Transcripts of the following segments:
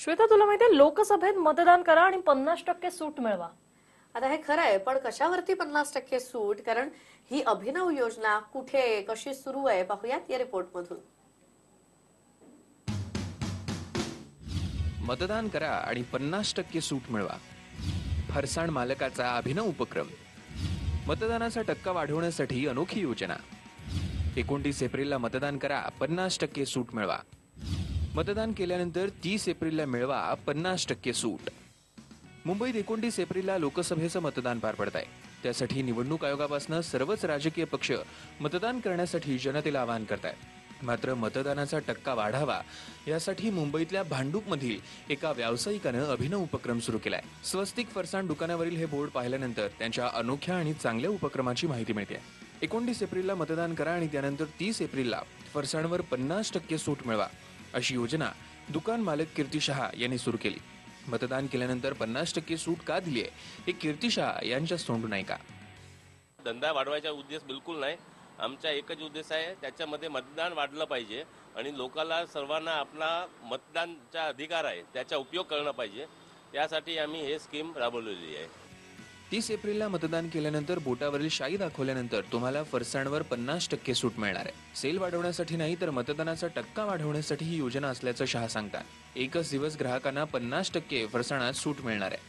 श्वेता तुला माहितीये लोकसभेत मतदान करा आणि पन्नास टक्के सूट मिळवा. आता हे खरं आहे पण कशावरती पन्नास टक्के सूट? कारण ही अभिनव योजना कुठे कशी सुरू आहे पाहूयात या रिपोर्टमधून. मतदान करा आणि पन्नास टक्के सूट मिळवा. फरसाण मालकाचा अभिनव उपक्रम. मतदानाचा टक्का वाढवण्यासाठी अनोखी योजना. एकोणतीस एप्रिलला मतदान करा पन्नास टक्के सूट मिळवा. मतदान केल्यानंतर तीस एप्रिलला मिळवा पन्नास टक्के सूट. मुंबईत एकोणतीस एप्रिलला लोकसभेचं मतदान पार पडत आहे त्यासाठी निवडणूक आयोगापासून सर्वच राजकीय पक्ष मतदान करण्यासाठी जनतेला आवाहन करत आहेत मात्र मतदानाचा टक्का वाढावा यासाठी मुंबईतल्या भांडूपमधील एका व्यावसायिकानं अभिनव उपक्रम सुरू केलाय. स्वस्तिक फरसाण दुकानावरील हे बोर्ड पाहिल्यानंतर त्यांच्या अनोख्या आणि चांगल्या उपक्रमाची माहिती मिळते. एकोणतीस एप्रिलला मतदान करा आणि त्यानंतर तीस एप्रिलला फरसाणवर पन्नास टक्के सूट मिळवा. अशी योजना दुकान मालक कीर्ती शहा यांनी सुरू केली. मतदान केल्यानंतर पन्नास टक्के सूट का दिली आहे हे कीर्ती शहा यांच्या तोंडून ऐका धंदा वाढवायचा उद्देश बिलकुल नाही. आमचा एकच उद्देश आहे त्याच्यामध्ये मतदान वाढलं पाहिजे आणि लोकांना सर्वांना आपला मतदानचा अधिकार आहे त्याचा उपयोग करणं पाहिजे. त्यासाठी आम्ही हे स्कीम राबवलेली आहे. तीस एप्रिलला मतदान केल्यानंतर बोटावरील शाई दाखवल्यानंतर तुम्हाला फरसाणवर पन्नास टक्के सूट मिळणार आहे. सेल वाढवण्यासाठी नाही तर मतदानाचा टक्का वाढवण्यासाठी ही योजना असल्याचं शहा सांगतात. एकच दिवस ग्राहकांना पन्नास टक्के फरसाणात सूट मिळणार आहे.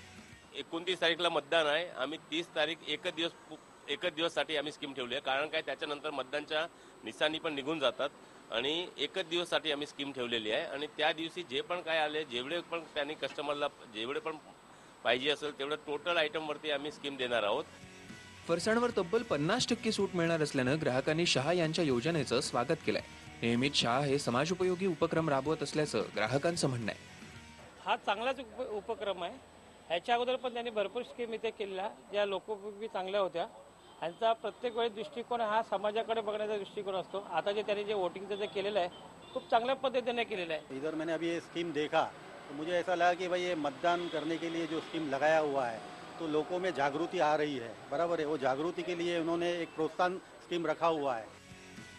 एकोणतीस तारीखला मतदान आहे. आम्ही तीस तारीख एकच दिवस पु- एकच दिवससाठी आम्ही स्कीम ठेवली आहे. कारण काय? त्याच्यानंतर मतदानच्या निशाणी पण निघून जातात आणि एकच दिवससाठी आम्ही स्कीम ठेवलेली आहे. आणि त्या दिवशी जे पण काय आले जेवढे पण त्यांनी कस्टमरला जेवढे पण पाहिजे असेल तेवढं टोटल आयटमवरती आम्ही स्कीम देणार आहोत. फरसाणवर तब्बल पन्नास टक्के सूट मिळणार असल्यानं ग्राहकांनी शहा यांच्या योजनेचं स्वागत केलंय. नेहमीच शहा हे समाजोपयोगी उपक्रम राबवत असल्याचं ग्राहकांचं म्हणणं आहे. हा चांगलाच उप उपक्रम आहे. ह्याच्या अगोदर पण त्यांनी भरपूर स्कीम इथे केलेल्या ज्या लोकोपयोगी चांगल्या होत्या. ह्यांचा प्रत्येक वेळी दृष्टिकोन हा समाजाकडे बघण्याचा दृष्टिकोन असतो. आता जे त्यांनी जे वोटिंगचं जे केलेलं आहे खूप चांगल्या पद्धतीने केलेलं आहे. इधर मैंने अभी ये स्कीम देखा. तो मुझे ऐसा लगा कि भाई ये मतदान करने के लिए जो स्कीम लगाया हुआ है तो लोगों में जागृति आ रही है। बराबर है वो जागृति के लिए उन्होंने एक प्रोत्साहन स्कीम रखा हुआ है।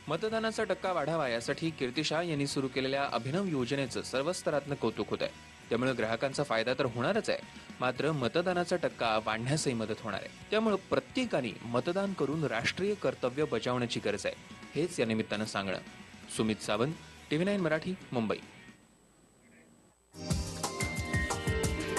मतदानाचा टक्का वाढावा यासाठी कीर्ती शाह यांनी सुरू केलेल्या अभिनव योजनेचं सर्व स्तरातनं कौतुक होत आहे त्यामुळे ग्राहकांचा फायदा तर होणारच आहे मात्र मतदानाचा टक्का वाढण्यासही मदत होणार आहे. त्यामुळे प्रत्येकाने मतदान करून राष्ट्रीय कर्तव्य बजावण्याची गरज आहे. हेच या निमित्तानं सांगणं. Sumit Sawant TV nine Marathi Mumbai.